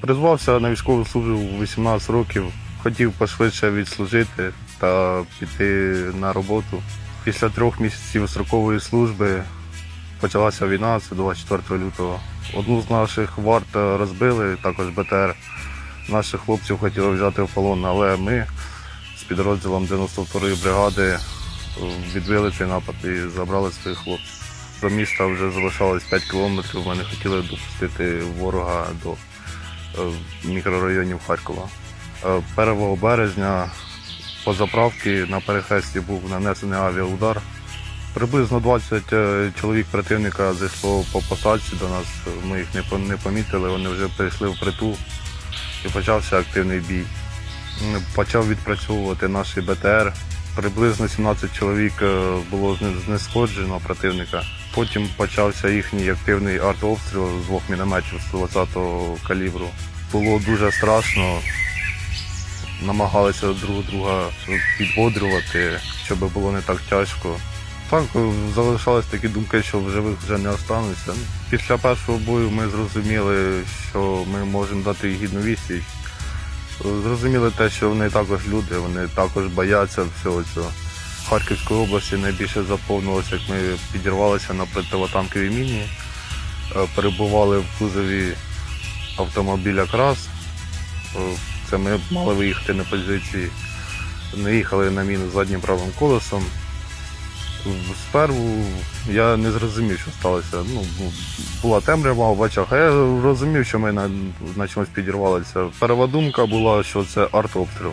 Призвався на військову службу у 18 років. Хотів пошвидше відслужити та піти на роботу. Після трьох місяців строкової служби почалася війна, це 24 лютого. Одну з наших варт розбили, також БТР. Наших хлопців хотіли взяти в полон, але ми з підрозділом 92-ї бригади е, відбили цей напад і забрали своїх хлопців. До міста вже залишалось 5 кілометрів. Ми не хотіли допустити ворога до мікрорайонів Харкова. Е, 1 березня по заправці на перехресті був нанесений авіаудар. Приблизно 20 е, чоловік противника зайшло по посадці до нас. Ми їх не помітили, вони вже перейшли в притул і почався активний бій. Почав відпрацьовувати наш БТР. Приблизно 17 чоловік е, було зне- знешкоджено противника. Потім почався їхній активний артобстріл з двох мінометів 120-го калібру. Було дуже страшно. Намагалися друг друга підбодрювати, щоб було не так тяжко. Так, залишались такі думки, що в живих вже не остануться. Після першого бою ми зрозуміли, що ми можемо дати гідну відсіч. Зрозуміли те, що вони також люди, вони також бояться всього цього. В Харківській області найбільше заповнилося, як ми підірвалися на противотанковій міні, е, перебували в кузові автомобіля Крас. Е, Це ми мали виїхати на позиції. Не їхали на міну заднім правим колесом. Сперву я не зрозумів, що сталося. Ну, була темрява в очах, а я розумів, що ми на, на чомусь підірвалися. Перша думка була, що це артобстріл.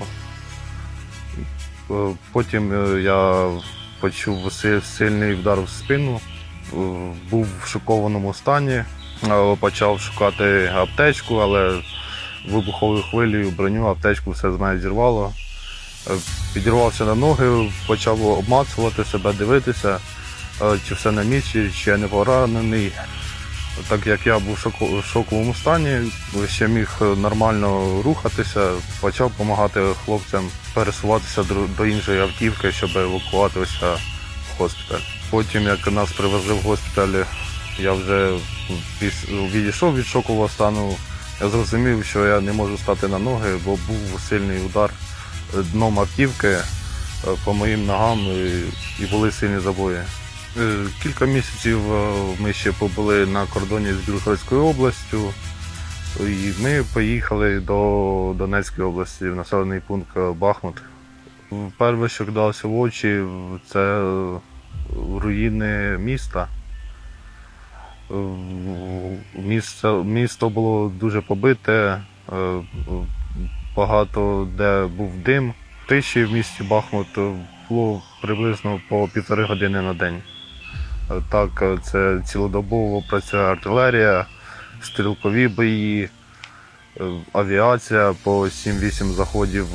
Е, Потім е, я почув сильний вдар в спину, е, був в шокованому стані, почав шукати аптечку, але вибуховою хвилею броню, аптечку все з мене зірвало. Підірвався на ноги, почав обмацувати себе, дивитися, чи все на місці, чи я не поранений. Так як я був в шоковому стані, ще міг е, нормально рухатися, почав допомагати хлопцям пересуватися до, іншої автівки, щоб евакууватися в госпіталь. Потім, як нас привезли в госпіталь, я вже відійшов від шокового стану. Я зрозумів, що я не можу стати на ноги, бо був сильний удар дном автівки е, по моїм ногам і були сильні забої. Е, Кілька місяців е, ми ще побули на кордоні з Білгородською областю. І ми поїхали до Донецької області в населений пункт Бахмут. Перше, що кидалося в очі, це е, руїни міста. Місто, місто було дуже побите, багато де був дим. Тиші в місті Бахмут було приблизно по півтори години на день. Е, Так, е, це цілодобово працює артилерія, стрілкові бої, е, авіація по 7-8 заходів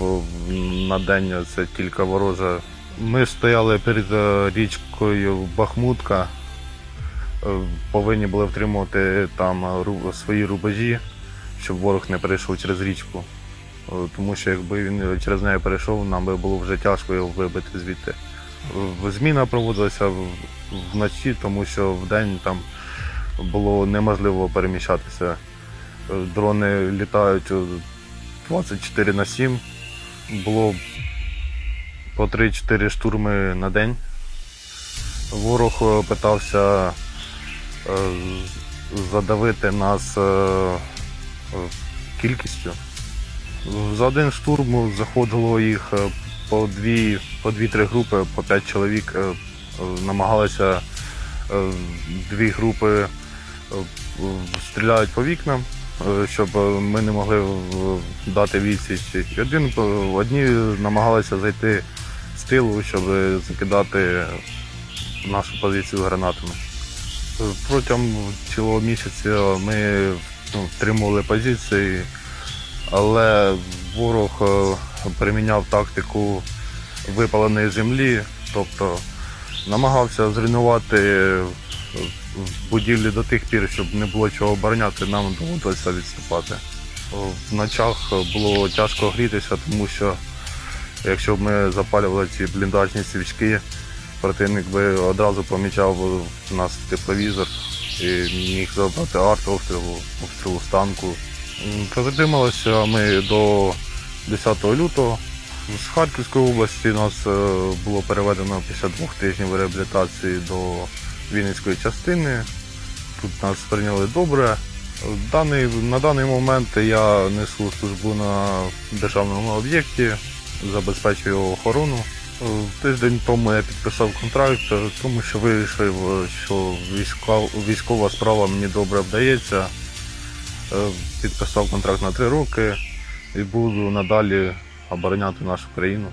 на день. Це тільки ворожа. Ми стояли перед е, річкою Бахмутка. Е, Повинні були втримувати там е, свої рубежі, щоб ворог не перейшов через річку. Е, Тому що якби він через неї перейшов, нам би було вже тяжко його вибити звідти. Зміна проводилася вночі, тому що вдень там було неможливо переміщатися. Е, Дрони літають е, 24 на 7. Було по 3-4 штурми на день. Ворог е, питався е, задавити нас кількістю. За один штурм заходило їх по дві, по дві-три групи, по п'ять чоловік. Е, Намагалися е, дві групи е, стріляють по вікнам, щоб ми не могли дати відсіч. І Один, одні намагалися зайти з тилу, щоб закидати нашу позицію гранатами. Протягом цілого місяця ми ну, втримували позиції, але ворог приміняв тактику випаленої землі, тобто намагався зруйнувати будівлі до тих пір, щоб не було чого обороняти, нам доводилося відступати. В ночах було тяжко грітися, тому що якщо б ми запалювали ці бліндажні свічки, противник би одразу помічав нас тепловізор і міг завдати артобстрілу, обстрілу з танку М, ми до 10 лютого. З Харківської області нас е, було переведено після двох тижнів реабілітації до Вінницької частини. Тут нас прийняли добре. Даний, на даний момент я несу службу на державному об'єкті, забезпечую охорону. Е, Тиждень тому я підписав контракт, е, тому що вирішив, що військова, справа мені добре вдається. Підписав контракт на три роки і буду надалі обороняти нашу країну.